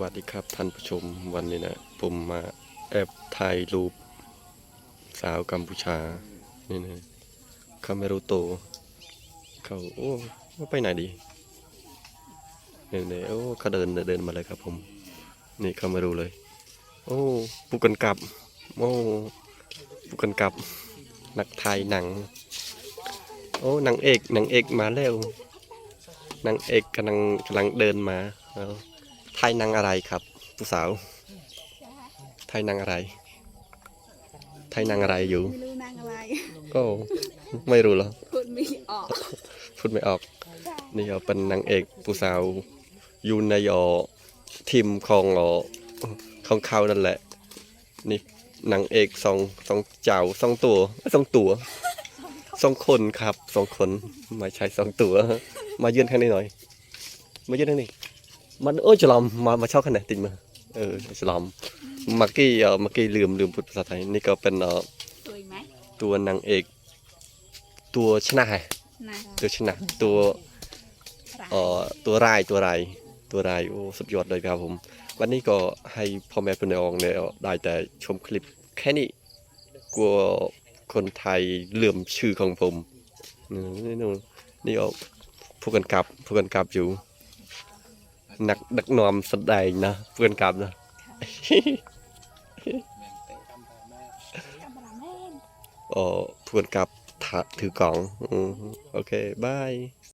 วัสดีครับท่านผู้ชมวันนี้นะผมมาแอบถ่ายรูปสาวกัมพูชานี่นะคาเมรุโต เขาโอ้ว่าไปไหนดีเนี่ยเนี่ยโอ้เขาเดินเดินมาเลยครับผม นี่เขามาดูเลย โอ้ปุกกันกลับโอ้ปุกกันกลับ นักไทยหนัง โอ้นางเอกนางเอกมาแล้วนางเอกกำลังกำลังเดินมาเอา ไทยนางอะไรครับผู้สาว ไทยนางอะไร ไทยนางอะไรอยู่ไม่รู้นางอะไรโอ้ไม่รู้เหรอพูดไม่ออกพูดไม่ออก นี่เอาเป็นนางเอกผู้สาวอยู่ในออทีมของออของเขานั่นแหละ นี่นางเอกสองสองเจ้าสองตัวเอ้ยสองตัวสองคนครับสองคนไม่ใช่สองตัว มายืนข้างนี้หน่อยมายืนข้างนี้ มันโอ้ยฉลอมมามาชอบขนาดติดมาเออฉลอมเมื่อกี้เออเมื่อกี้ลืมลืมพูดภาษาไทยนี่ก็เป็นเออสวยไหมตัวนางเอก ตัวชนะนะตัวชนะตัวเอ่อตัวรายตัวรายตัวรายโอ้สุดยอดเลยครับผม วันนี้ก็ให้พ่อแม่พี่น้องเนี่ยได้แต่ชมคลิปแค่นี้กลัวคนไทยเลื่อมชื่อของผมนี่นู่นนี่เอาผู้กันกลับผู้กันกลับอยู่ นักนักนอมแสดงนะผู้กันกลับนะกัมปราแม่นเออผู้กันกลับถถือกล่องอืมโอเคบาย